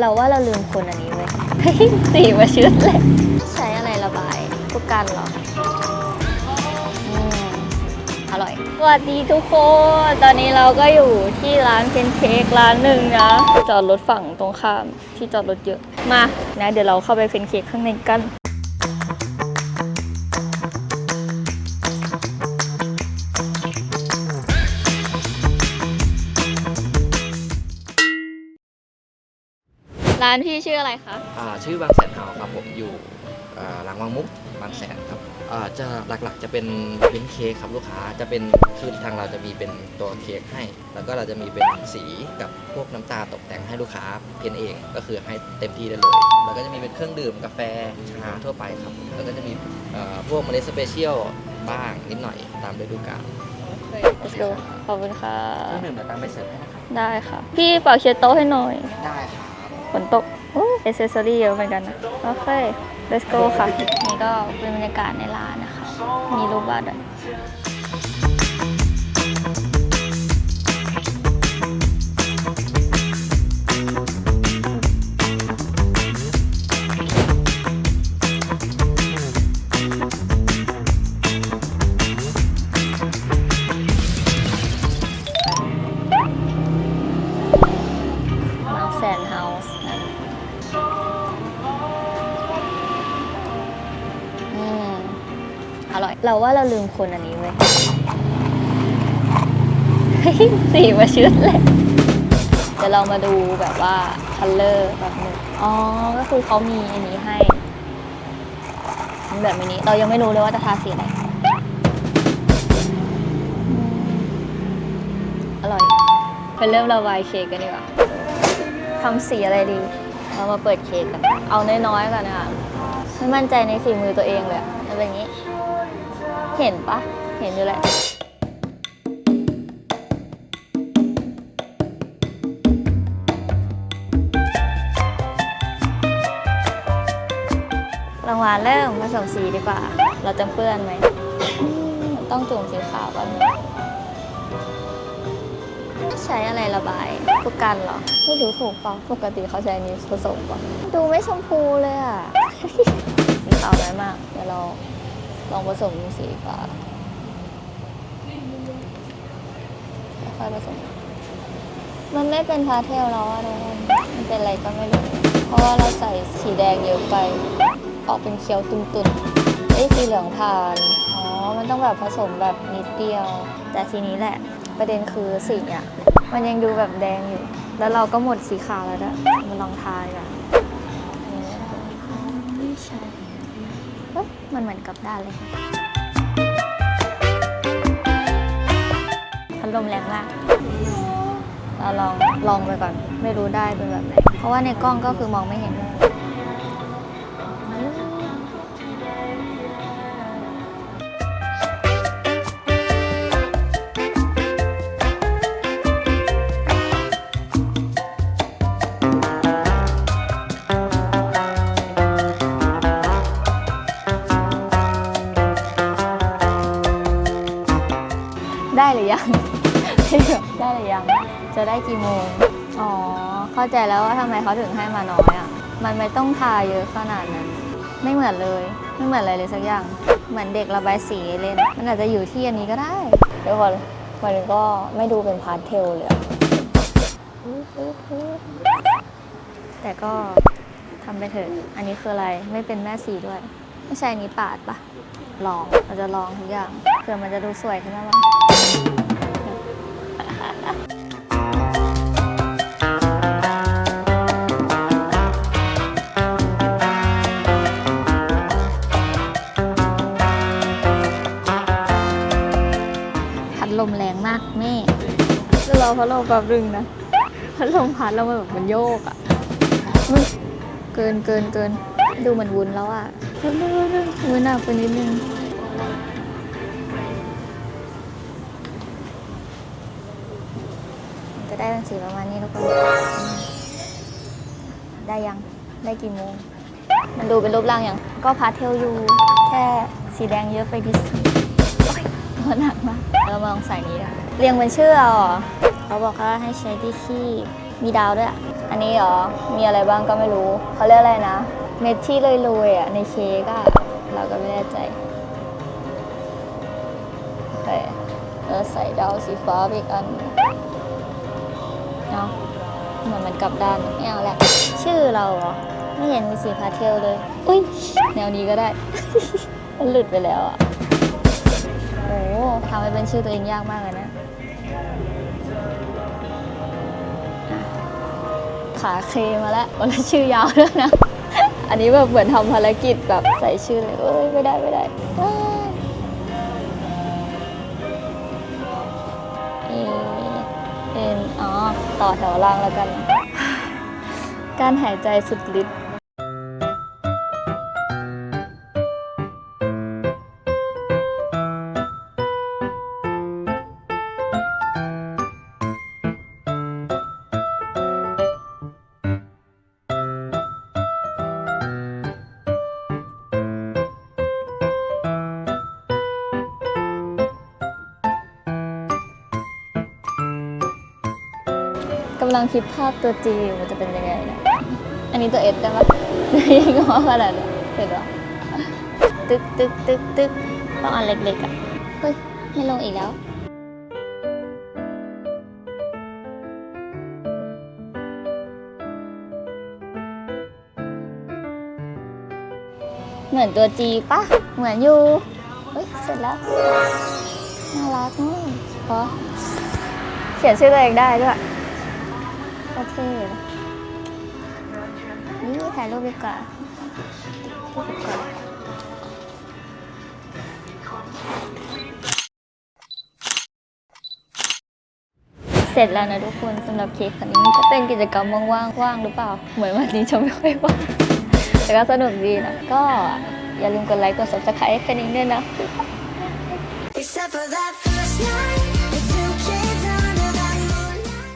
เราว่าเราลืมคนอันนี้เว้ยเฮ้ยสีมาชื้นเลย ใช้อะไรระบายพวกกันเหรออืมอร่อย สวัสดีทุกคน ตอนนี้เราก็อยู่ที่ร้านเพนเค้กร้านหนึ่งนะ จอดรถฝั่งตรงข้ามที่จอดรถเยอะ มา นะ เดี๋ยวเราเข้าไปเพนเค้กข้างในกัน ร้านพี่ชื่ออะไรคะ อ่าชื่อบางแสนเฮาส์ครับผมอยู่อ่าหลังวังมุกบางแสนครับอ่าจะหลักๆจะเป็นเป็นเค้กครับลูกค้าจะเป็นคือทางเราจะมีเป็นตัวเค้กให้ แล้วก็เราจะมีเป็นสีกับพวกน้ำตาลตกแต่งให้ลูกค้าเพียนเองก็คือให้เต็มที่ได้เลยแล้วก็จะมีเป็นเครื่องดื่มกาแฟชาทั่วไปครับแล้วก็จะมีเอ่อพวกเมล็ดสเปเชียลบ้างนิดหน่อยตามฤดูกาล Let's go ขอบคุณค่ะ เครื่องดื่มเดี๋ยวตามไปเสิร์ฟให้นะครับได้ค่ะ พี่ฝากเช็ดโต๊ะให้หน่อย ได้ครับ ฝนตกเอเซสซอรี่เยอะเหมือนกันนะ โอเค let's go ค่ะ นี่ก็เป็นบรรยากาศในร้านนะคะ มีรูปวาดด้วย ร่อย เราว่าเราลืมคนอันนี้เว้ยสีมาชื้นเลยเดี๋ยวเรามาดูแบบว่าคัลเลอร์แบบหนึงอ๋อ ก็คือเขามีอันนี้ให้แบบมินิเรายังไม่รู้เลยว่าจะทาสีอะไรอร่อยไปเริ่มระบายเค้กกันดีกว่าทำสีอะไรดี เรามาเปิดเค้กกัน เอาน้อยๆก่อนนะคะไม่มั่นใจในฝีมือตัวเองเลยอะจะเป็นอย่างนี้ เห็นปะเห็นอยู่แหละรางวัลเริ่มผสมสีดีกว่า เราจะเปื้อนไหมอืมต้องจุ่มสีขาวก่อนใช้อะไรระบายพวกกันเหรอ ไม่รู้ถูกเปล่าปกติเขาใช้อันนี้ผสมป่ะดูไม่ชมพูเลยอะสีขาวน้อยมาก เดี๋ยวเรา ลองผสมสีฟ้าค่อยๆผสม มันไม่เป็นพาเทลแล้วอะทุกคนมันเป็นอะไรก็ไม่รู้ เพราะว่าเราใส่สีแดงเยอะไป ออกเป็นเขียวตุ่นๆเอ้สีเหลืองผ่าน อ๋อ มันต้องแบบผสมแบบนิดเดียว แต่ทีนี้แหละ ประเด็นคือสีอะมันยังดูแบบแดงอยู่ แล้วเราก็หมดสีขาวแล้วด้วยมาลองทายกันไม่ใช่ มันเหมือนกับด้านเลยพัดลมแรงมากเราลองลองไปก่อน ไม่รู้ได้เป็นแบบไหน เพราะว่าในกล้องก็คือมองไม่เห็น ได้หรือยัง ได้หรือยัง จะได้กี่โมง อ๋อ เข้าใจแล้วว่าทำไมเขาถึงให้มาน้อยอะ มันไม่ต้องทาเยอะขนาดนั้น ไม่เหมือนเลย ไม่เหมือนอะไรเลยสักอย่าง เหมือนเด็กระบายสีเล่น มันอาจจะอยู่ที่อันนี้ก็ได้เดี๋ยวก่อนมันก็ไม่ดูเป็นพาสเทลเลยแต่ก็ทำไปเถอะ อันนี้คืออะไร ไม่เป็นแม่สีด้วย ไม่ใช่อันนี้ปาดปะ ลองเราจะลองทุกอย่างเพื่อมันจะดูสวยขึ้นมาบ้างพัดลมแรงมากแม่จะรอพัดลมแป๊บนึงนะพัดลมพัดแล้วมันแบบมันโยกอะ่ะอุ๊ยเกินเกินเกิน ดูเหมือนวุ้นแล้วอะ่ะวุ้นหนักไปนิดนึงจะได้เป็นสีประมาณนี้ทุกคนได้ยังได้กี่โมง มันดูเป็นรูปร่างอย่าง ก็พาเทลอยู่ แค่สีแดงเยอะไปดิสโอ๊ยตัวหนักมากเรามาลองใส่นี้กันเรียงเป็นชื่อเอาเหรอเขาบอกว่าให้ใช้ที่คีบมีดาวด้วยอะอันนี้เหรอ มีอะไรบ้างก็ไม่รู้ เขาเรียกอะไรนะ เม็ดที่โรยๆอะ ในเค้กอะเราก็ไม่แน่ใจโอเคแล้วใส่ดาวสีฟ้าไปอีกอันเนาะเหมือนมันกลับด้านไม่เอาแหละ ชื่อเราเหรอ ไม่เห็นมีสีพาเทลเลย อุ้ย แนวนี้ก็ได้ มันหลุดไปแล้วอะ โอ้ทำให้เป็นชื่อตัวเองยากมากเลยนะอะขาเคมาแล้ววันละชื่อยาวด้วยนะ อันนี้แบบเหมือนทำภารกิจแบบใส่ชื่อเลยเอ้ยไม่ได้ไม่ได้อ้ายเอเอ็นอ๋อต่อแถวล่างแล้วกัน การหายใจสุดฤทธิ์ำลังคิดภาพตัวจีมันจะเป็นยังไงนะอันนี้ตัวเอสได้ปะยังงอขนาดนั้เห็นปะตึกตึกตึกตึกต้องอันเล็กๆอะ เฮ้ย ไม่ลงอีกแล้วเหมือนตัวจีปะเหมือนอยู่เฮ้ย เสร็จแล้ว น่ารักมากเพราะเขียนชื่อตัวเองได้ด้วย ก็เท่นะนี่ถ่ายรูปดีกว่ารูปดีกว่าเสร็จแล้วนะทุกคนสำหรับเค้กคันนี้ก็เป็นกิจกรรมว่างๆว่างหรือเปล่า เหมือนวันนี้จะไม่ค่อยว่างแต่ก็สนุกดีนะ ก็อย่าลืมกดไลค์กด subscribe ให้คันนี้ด้วยนะ Except for that